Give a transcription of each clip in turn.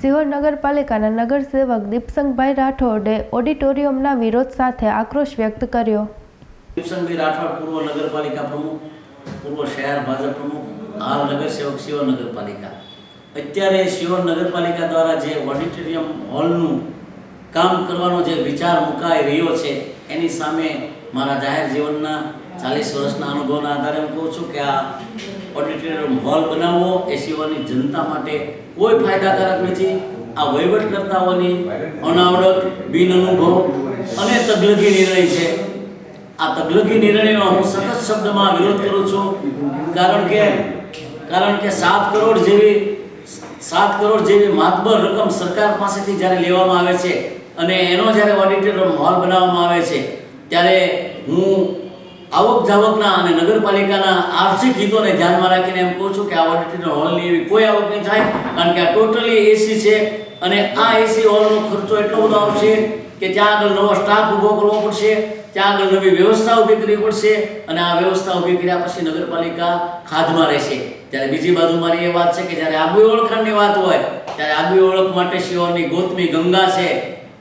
સિહોર નગરપાલિકાના નગરસેવક દીપસંગભાઈ રાઠોડે ઓડિટોરિયમના વિરોધ સાથે આક્રોશ વ્યક્ત કર્યો. દીપસંગભાઈ રાઠોડ પૂર્વ નગરપાલિકા પ્રમુખ, પૂર્વ શહેર ભાજપ પ્રમુખ, હાલ નગરસેવક શિવર નગરપાલિકા. અત્યારે શિવર નગરપાલિકા દ્વારા જે ઓડિટોરિયમ હોલનું કામ કરવાનો જે વિચાર મુકાઈ રહ્યો છે, એની સામે મારા જાહેર જીવનના ચાલીસ વર્ષના અનુભવના આધારે હું કહું છું કે આ ઓડિટોરિયમ હોલ બનાવવો એ સિવાયની જનતા માટે કોઈ ફાયદાકારક નથી. આ વહીવટકર્તાઓની અનાવડત બિન અનુભવ અને તગલગી નિર્ણય છે. આ તગલગી નિર્ણયનો હું સતત શબ્દમાં વિરોધ કરું છું. કારણ કે કારણ કે સાત કરોડ જેવી, સાત કરોડ જેવી માતબર રકમ સરકાર પાસેથી જ્યારે લેવામાં આવે છે અને એનો જ્યારે ઓડિટોરિયમ હોલ બનાવવામાં આવે છે ત્યારે હું આવક જાવકના અને નગરપાલિકાના આર્થિક હિતોને ધ્યાનમાં રાખીને એમ કહું છું કે આ ઓડિટોરિયમ હોલની એવી કોઈ આવક નહીં થાય, કારણ કે આ ટોટલી એસી છે અને આ એસી હોલનો ખર્ચો એટલો બધો આવશે કે ત્યાં આગળ નવો સ્ટાફ ઊભો કરવો પડશે, ત્યાં આગળ નવી વ્યવસ્થા ઊભી કરવી પડશે અને આ વ્યવસ્થા ઊભી કર્યા પછી નગરપાલિકા ખાધમાં રહેશે. ત્યારે બીજી બાજુ મારી એ વાત છે કે જ્યારે આગવી ઓળખાણની વાત હોય, ત્યારે આગવી ઓળખ માટે શિવરની ગોતમી ગંગા છે.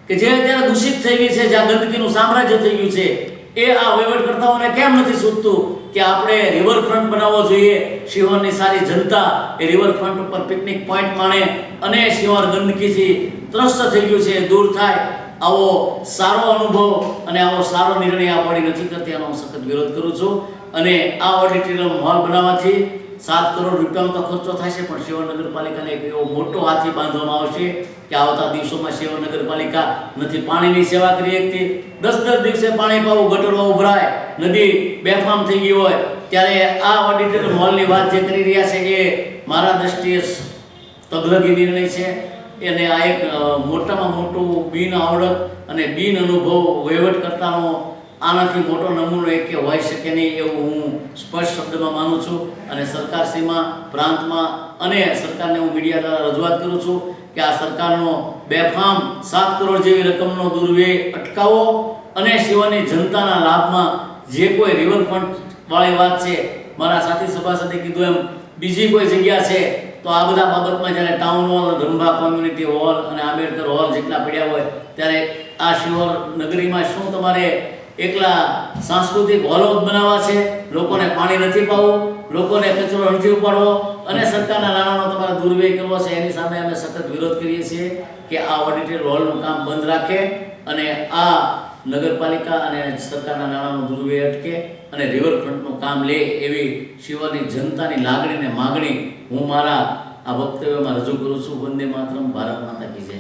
કે જે અત્યારે દૂષિત થઈ ગઈ છે જ્યાં ગંદકીનું સામ્રાજ્ય થઈ ગયું છે, એ આ વહીવટકર્તાઓને કેમ નથી સૂચતું કે આપણે રિવરફ્રન્ટ બનાવવો જોઈએ? શિવરની સારી જનતા એ રિવરફ્રન્ટ ઉપર પિકનિક પોઈન્ટ માણે અને શિવર ગંદકીથી ત્રસ્ત થઈ ગયું છે દૂર થાય. આવો સારો અનુભવ અને આવો સારો નિર્ણય આ બોડી નથી કરતી, એનો હું સખત વિરોધ કરું છું. અને આ ઓડિટોરિયમ હોલ બનાવવાથી સાત કરોડ રૂપિયાનો તો ખર્ચો છે, પણ શિવર નગરપાલિકાને એક એવો મોટો હાથી બાંધવામાં આવશે કે આવતા દિવસોમાં શિવર નગરપાલિકા નથી પાણીની સેવા કરી શકતી. દસ દસ દિવસે પાણી પાવું ગટરો ઉભરાય, નદી બેફામ થઈ ગઈ હોય, ત્યારે આ ઓડિટર હોલની વાત જે કરી રહ્યા છે એ મારા દ્રષ્ટિએ તગલગી નિર્ણય છે. એને આ એક મોટામાં મોટું બિન આવડત અને બિન અનુભવ વહીવટકર્તાનો આનાથી મોટો નમૂનો એક કે હોઈ શકે નહીં એવું હું સ્પષ્ટ શબ્દમાં માનું છું અને સરકારશ્રીમાં પ્રાંતમાં અને સરકારને હું મીડિયા દ્વારા રજૂઆત કરું છું કે આ સરકારનો બેફામ સાત કરોડ જેવી રકમનો દુર્વ્યય અટકાવો અને સિવાયની જનતાના લાભમાં જે કોઈ રિવરફ્રન્ટવાળી વાત છે, મારા સાથી સભાસદે કીધું એમ, બીજી કોઈ જગ્યા છે, તો આ બધા બાબતમાં જ્યારે ટાઉન હોલ ધંભા કોમ્યુનિટી હોલ અને આંબેડકર હોલ જેટલા પડ્યા હોય, ત્યારે આ શિવર નગરીમાં શું તમારે એકલા સાંસ્કૃતિક હોલો બનાવવા છે. લોકોને પાણી નથી પાવું, લોકોને કચરો નથી ઉપાડવો અને સરકારના નાણાંનો તમારે દુર્વ્યય કરવો છે. એની સામે અમે સતત વિરોધ કરીએ છીએ કે આ ઓડિટોરિયમ હોલનું કામ બંધ રાખે અને આ નગરપાલિકા અને સરકારના નાણાંનો દુર્વ્યય અટકે અને રિવરફ્રન્ટનું કામ લે એવી શિવાની જનતાની લાગણી ને માગણી હું મારા આ વક્તવ્યમાં રજૂ કરું છું. વંદે માતરમ. ભારત માતા કી જય.